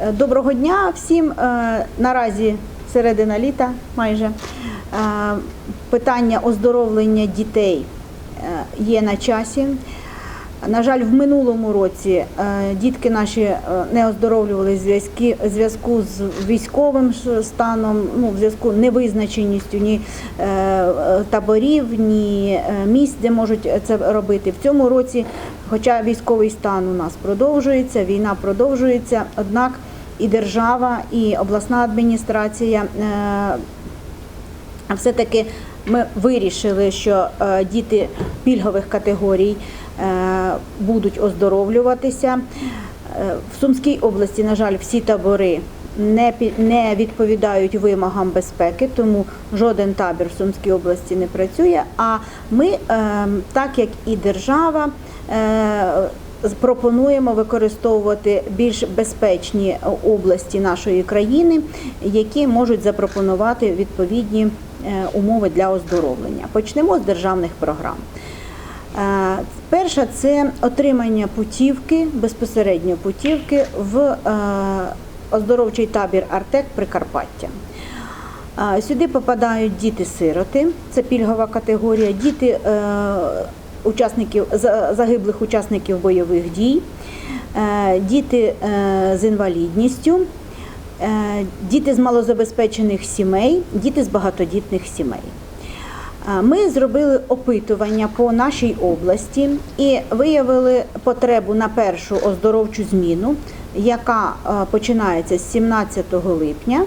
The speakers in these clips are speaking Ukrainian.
Е, Доброго дня всім. Е, Наразі середина літа майже. Е, Питання оздоровлення дітей є на часі. На жаль, в минулому році дітки наші не оздоровлювали зв'язки- зв'язку з військовим станом, ну, в зв'язку невизначеністю ні таборів, ні місць, де можуть це робити. В цьому році, хоча військовий стан у нас продовжується, війна продовжується, однак і держава, і обласна адміністрація е, все-таки ми вирішили, що е, діти пільгових категорій е, будуть оздоровлюватися. В Сумській області, на жаль, всі табори не, відповідають вимогам безпеки, тому жоден табір в Сумській області не працює. А ми, е, так як і держава, пропонуємо використовувати більш безпечні області нашої країни, які можуть запропонувати відповідні е, умови для оздоровлення. Почнемо з державних програм. Е, Перша це отримання путівки, безпосередньо путівки в е, оздоровчий табір Артек Прикарпаття. Сюди попадають діти-сироти, це пільгова категорія, діти учасників, загиблих учасників бойових дій, е, діти е, з інвалідністю, е, діти з малозабезпечених сімей, діти з багатодітних сімей. Ми зробили опитування по нашій області і виявили потребу на першу оздоровчу зміну, яка починається з 17 липня.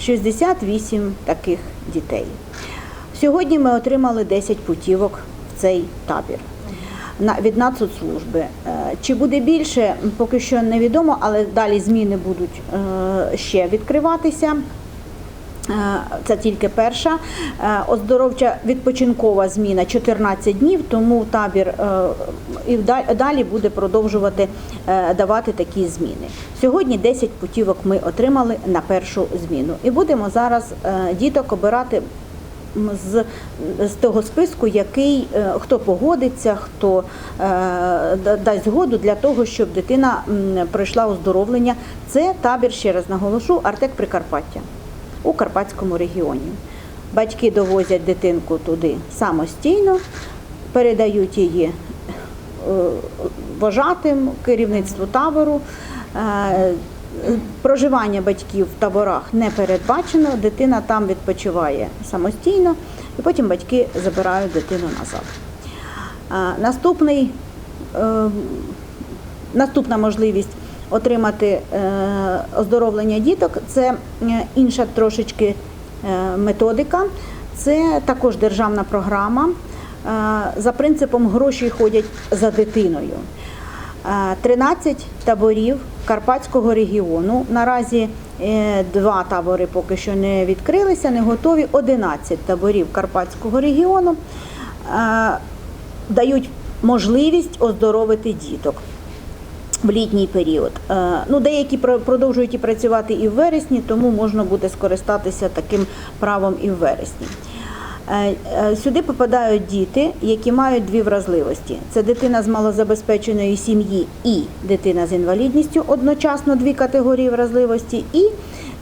68 таких дітей. Сьогодні ми отримали 10 путівок цей табір на- від Нацсоцслужби. Е, Чи буде більше, поки що невідомо, але далі зміни будуть е, ще відкриватися. Е, Це тільки перша оздоровча відпочинкова зміна 14 днів, тому табір і далі буде продовжувати давати такі зміни. Сьогодні 10 путівок ми отримали на першу зміну, і будемо зараз діток обирати з, з того списку, який е, хто погодиться, хто е, дасть згоду для того, щоб дитина пройшла оздоровлення. Це табір, ще раз наголошу, Артек Прикарпаття у Карпатському регіоні. Батьки довозять дитинку туди самостійно, передають її е, вожатим, керівництву табору. Проживання батьків в таборах не передбачено, дитина там відпочиває самостійно, і потім батьки забирають дитину назад. Наступний, е, наступна можливість отримати е, оздоровлення діток це е, інша трошечки методика. Це також державна програма. За принципом гроші ходять за дитиною. Е, 13 таборів Карпатського регіону. Наразі е, два табори поки що не відкрилися, не готові. 11 таборів Карпатського регіону е, дають можливість оздоровити діток. В літній період. Е, Ну, деякі про- продовжують і працювати і в вересні, тому можна буде скористатися таким правом і в вересні. Е, е, Сюди попадають діти, які мають дві вразливості: це дитина з малозабезпеченої сім'ї і дитина з інвалідністю, одночасно дві категорії вразливості, і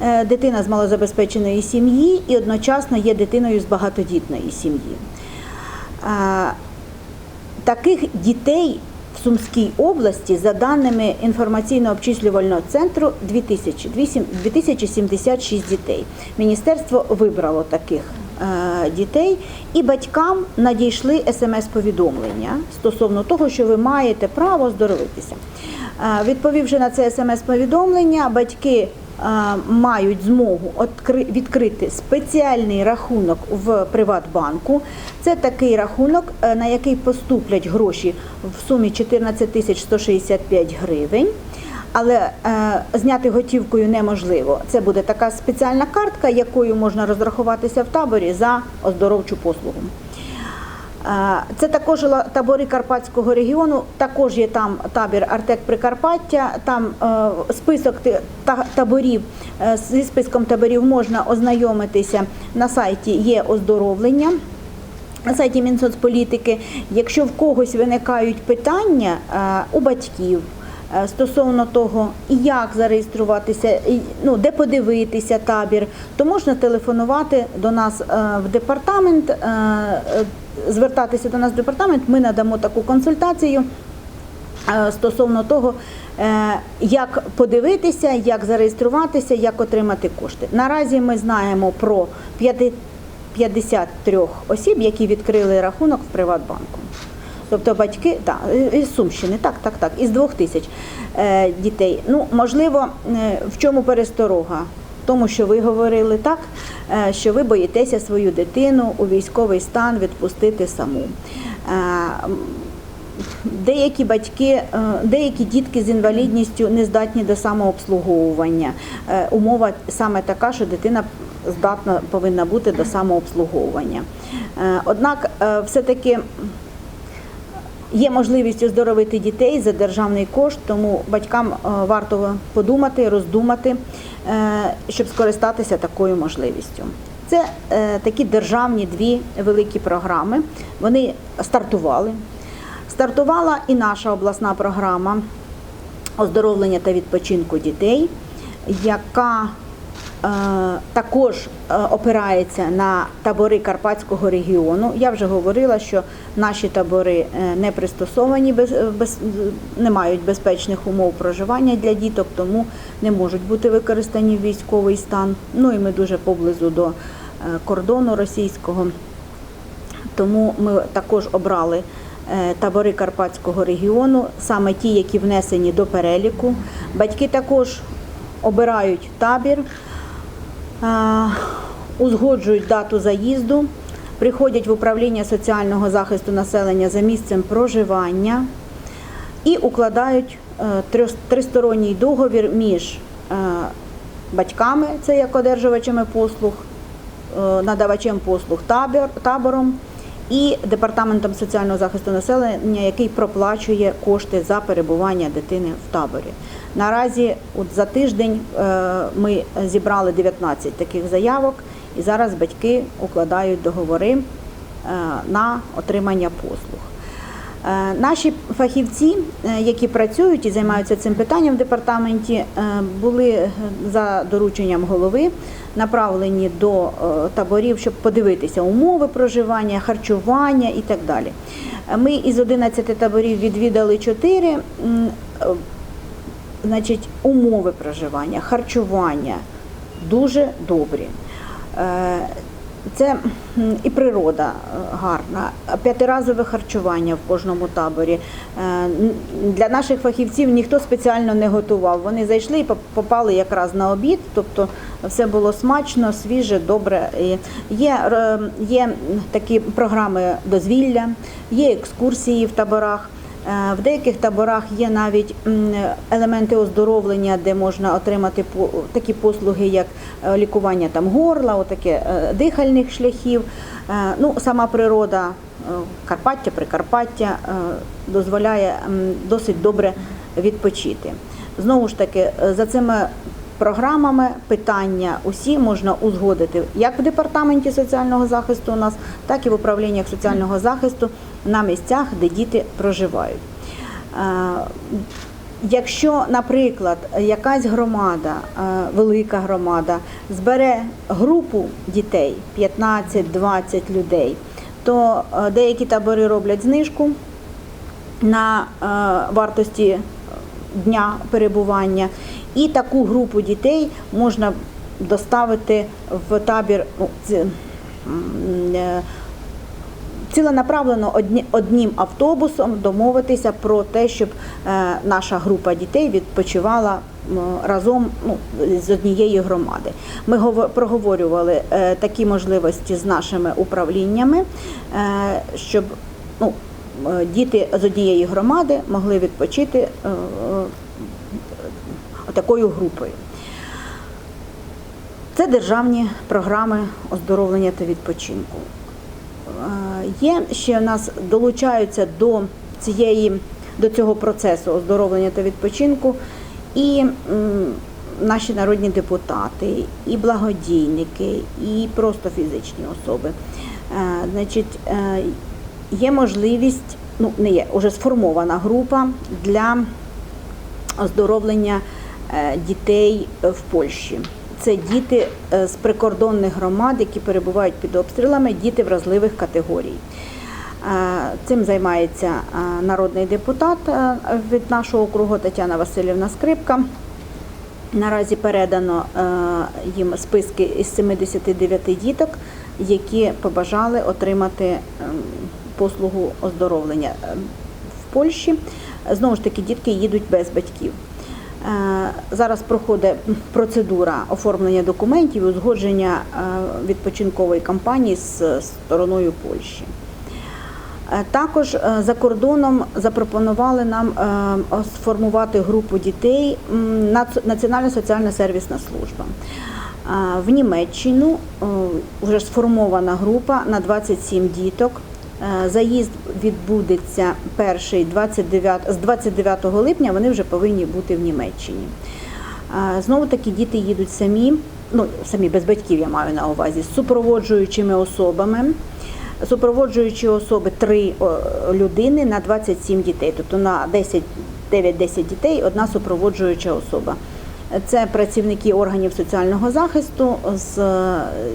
е, дитина з малозабезпеченої сім'ї, і одночасно є дитиною з багатодітної сім'ї. Таких дітей в Сумській області, за даними інформаційно-обчислювального центру, 2000, 2076 дітей. Міністерство вибрало таких дітей, і батькам надійшли смс-повідомлення стосовно того, що ви маєте право оздоровитися. Е, Відповівши на це смс-повідомлення, батьки е, мають змогу відкрити спеціальний рахунок в Приватбанку. Це такий рахунок, е, на який поступлять гроші в сумі 14 тисяч 165 гривень. Але е, зняти готівкою неможливо. Це буде така спеціальна картка, якою можна розрахуватися в таборі за оздоровчу послугу. Е, Це також табори Карпатського регіону. Також є там табір Артек Прикарпаття. Там е, список таборів е, зі списком таборів можна ознайомитися на сайті. Є оздоровлення. На сайті Мінсоцполітики, якщо в когось виникають питання у батьків, стосовно того, як зареєструватися, ну, де подивитися табір, то можна телефонувати до нас е, в департамент, е, е, звертатися до нас в департамент, ми надамо таку консультацію е, стосовно того, е, як подивитися, як зареєструватися, як отримати кошти. Наразі ми знаємо про п'яти- 53 осіб, які відкрили рахунок в Приватбанку. Тобто батьки, так, із Сумщини, так, так, так, із двох тисяч е, дітей. Ну, можливо, е, в чому пересторога? Тому, що ви говорили так, е, що ви боїтеся свою дитину у військовий стан відпустити саму. Деякі батьки, деякі дітки з інвалідністю не здатні до самообслуговування. Умова саме така, що дитина здатна повинна бути до самообслуговування. Однак, е, все-таки є можливість оздоровити дітей за державний кошт, тому батькам е, варто подумати, роздумати, е, щоб скористатися такою можливістю. Це е, такі державні дві великі програми. Вони стартували. Стартувала і наша обласна програма оздоровлення та відпочинку дітей, яка також е, опирається на табори Карпатського регіону. Я вже говорила, що наші табори е, не пристосовані, не мають безпечних умов проживання для діток, тому не можуть бути використані в військовий стан. Ну і ми дуже поблизу до е, кордону російського. Тому ми також обрали е, табори Карпатського регіону, саме ті, які внесені до переліку. Батьки також обирають табір, е, узгоджують дату заїзду, приходять в управління соціального захисту населення за місцем проживання і укладають е, тристоронній договір між е, батьками, це як одержувачами послуг, е, надавачем послуг табором і департаментом соціального захисту населення, який проплачує кошти за перебування дитини в таборі. Наразі, от за тиждень, е, ми зібрали 19 таких заявок, і зараз батьки укладають договори е, на отримання послуг. Е, Наші фахівці, е, які працюють і займаються цим питанням в департаменті, е, були за дорученням голови направлені до таборів, щоб подивитися умови проживання, харчування і так далі. Ми із 11 таборів відвідали 4. Значить, умови проживання, харчування дуже добрі. Це і природа е, гарна, п'ятиразове харчування в кожному таборі. Е, Для наших фахівців ніхто спеціально не готував. Вони зайшли і поп- попали якраз на обід, тобто все було смачно, свіже, добре. Є, є такі програми дозвілля, є екскурсії в таборах. Е, В деяких таборах є навіть елементи оздоровлення, де можна отримати такі послуги, як е, лікування там горла, отаке е, дихальних шляхів. Ну, сама природа Карпаття, Прикарпаття дозволяє досить добре відпочити. Знову ж таки, за цими програмами питання усі можна узгодити як в департаменті соціального захисту у нас, так і в управліннях соціального захисту на місцях, де діти проживають. Е, Якщо, наприклад, якась громада, е, велика громада, збере групу дітей 15-20 людей, то е, деякі табори роблять знижку на вартості дня перебування, і таку групу дітей можна доставити в табір. Ціленаправлено одним автобусом домовитися про те, щоб е, наша група дітей відпочивала разом ну, з однієї громади. Ми проговорювали е, такі можливості з нашими управліннями, е, щоб ну, діти з однієї громади могли відпочити такою групою. Це державні програми оздоровлення та відпочинку. Є ще в нас долучаються до цієї до цього процесу оздоровлення та відпочинку і наші народні депутати, і благодійники, і просто фізичні особи. Е, Значить, е, є можливість, ну не є, уже сформована група для оздоровлення е, дітей в Польщі. Це діти е, з прикордонних громад, які перебувають під обстрілами, діти вразливих категорій. Е, Цим займається е, народний депутат від нашого округу Тетяна Васильівна Скрипка. Наразі передано їм списки із 79 діток, які побажали отримати ем, послугу оздоровлення Е, в Польщі. Знову ж таки, дітки їдуть без батьків. Е, Зараз проходить процедура оформлення документів і узгодження е, відпочинкової кампанії з стороною Польщі. Е, Також за кордоном запропонували нам сформувати групу дітей Національна соціальна сервісна служба. В Німеччину вже сформована група на 27 діток. Е, Заїзд відбудеться перший 29, з 29 липня. Вони вже повинні бути в Німеччині. Е, Знову таки діти їдуть самі, ну самі без батьків я маю на увазі, з супроводжуючими особами. Супроводжуючі особи три людини на 27 дітей, тобто на 10, 9-10 дітей одна супроводжуюча особа. Це працівники органів соціального захисту з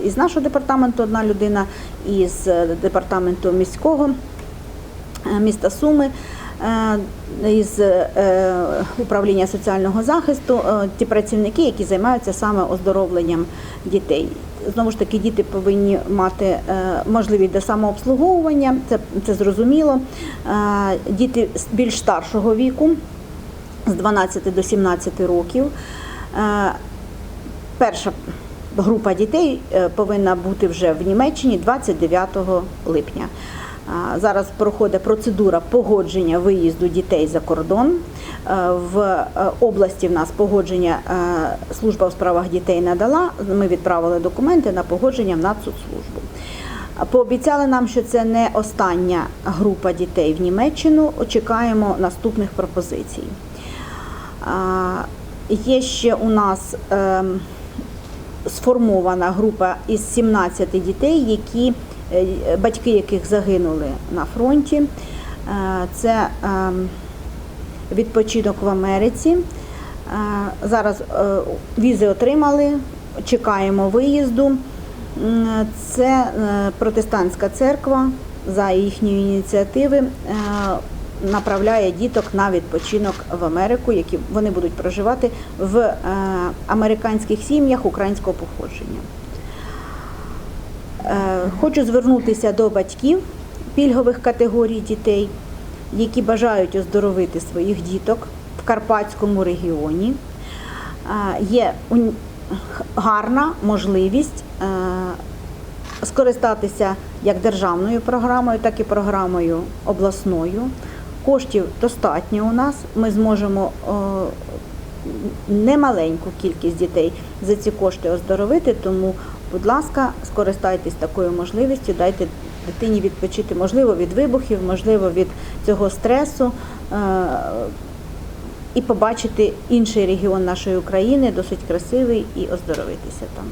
із нашого департаменту одна людина, із департаменту міського е, міста Суми. е, Із е, управління соціального захисту ті працівники, які займаються саме оздоровленням дітей. Знову ж таки, діти повинні мати можливість до самообслуговування, це, це зрозуміло. Діти більш старшого віку, з 12 до 17 років. Е, Перша група дітей е, повинна бути вже в Німеччині 29 липня. Зараз проходить процедура погодження виїзду дітей за кордон. Е, В е, області в нас погодження е, служба у справах дітей надала. Ми відправили документи на погодження в Нацсоцслужбу. А Пообіцяли нам, що це не остання група дітей в Німеччину. Чекаємо наступних пропозицій. Є ще у нас ем, сформована група із 17 дітей, які, е, батьки яких загинули на фронті. Е, Це ем, відпочинок в Америці. Е, Зараз е, візи отримали, чекаємо виїзду. Це е, протестантська церква за їхньої ініціативи е, направляє діток на відпочинок в Америку, які вони будуть проживати в е, американських сім'ях українського походження. Е, Хочу звернутися до батьків пільгових категорій дітей, які бажають оздоровити своїх діток в Карпатському регіоні. Е, Є гарна можливість скористатися як державною програмою, так і програмою обласною. Коштів достатньо у нас. Ми зможемо е, немаленьку кількість дітей за ці кошти оздоровити. Тому, будь ласка, скористайтесь такою можливістю, дайте дитині відпочити, можливо, від вибухів, можливо, від цього стресу. е, І побачити інший регіон нашої України, досить красивий, і оздоровитися там.